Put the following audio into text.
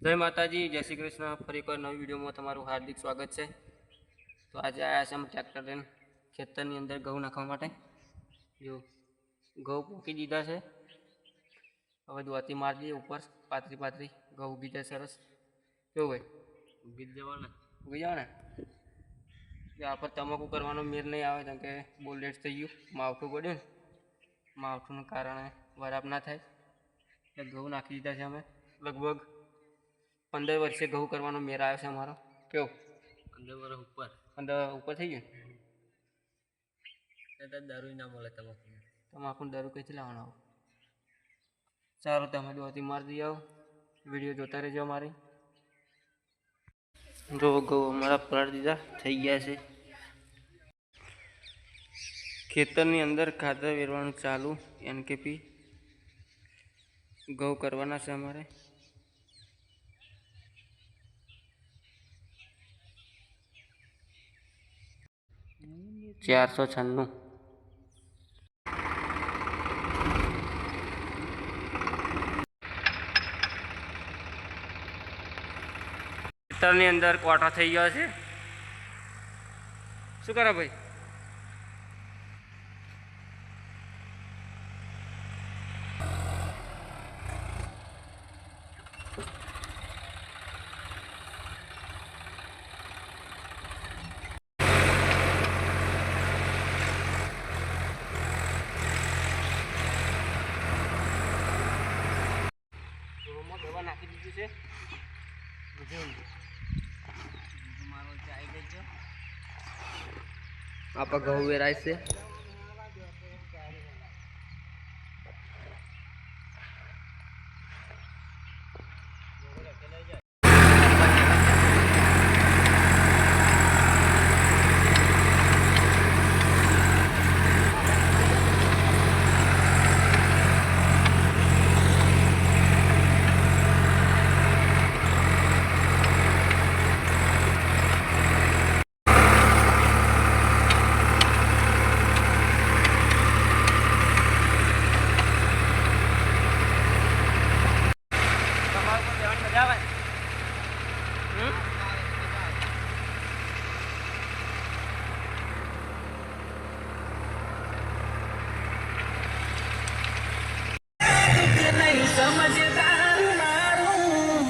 જય માતાજી, જય શ્રી કૃષ્ણ. ફરી એકવાર નવી વિડીયોમાં તમારું હાર્દિક સ્વાગત છે. તો આજે આવ્યા છે અમે ટ્રેક્ટર લઈને ખેતરની અંદર ઘઉં નાખવા માટે. જો, ઘઉં પૂકી દીધા છે. હવે દોતી મારી દઈએ ઉપર પાતરી પાતરી ઘઉં ઉગી જાય સરસ. કેવું ભાઈ, ઉગી જ જવાના. ઉગી ને આ પર તમાકુ કરવાનો મેર નહીં આવે, કેમ કે બહુ લેટ થઈ ગયું, માવઠું પડ્યું ને. માવઠુંને કારણે વરાપ ના થાય. એટલે ઘઉં નાખી દીધા છે અમે, લગભગ. પંદર વર્ષે ઘઉં કરવાનો મેર આવ્યો છે અમારો. કેવો? પંદર વર્ષ ઉપર. પંદર ઉપર થઈ ગયું? ને દારૂ ના મળે તમાકુ તમાકુ દારૂ કઈથી લાવવાનો આવો? સારું તમે દોતી મારી દઈ આવો. વીડિયો જોતા રહેજો અમારી. જો ઘઉં અમારા પલાળ દીધા થઈ ગયા છે. ખેતરની અંદર ખાતર વેરવાનું ચાલુ એનકેપી. ઘઉં કરવાના છે અમારે. ચારસો છન્નું. ખેતરની અંદર કોઠા થઈ ગયો છે. શું કરે ભાઈ? છે. આપણે ઘઉં વેરાય છે. સમજદાર મારું.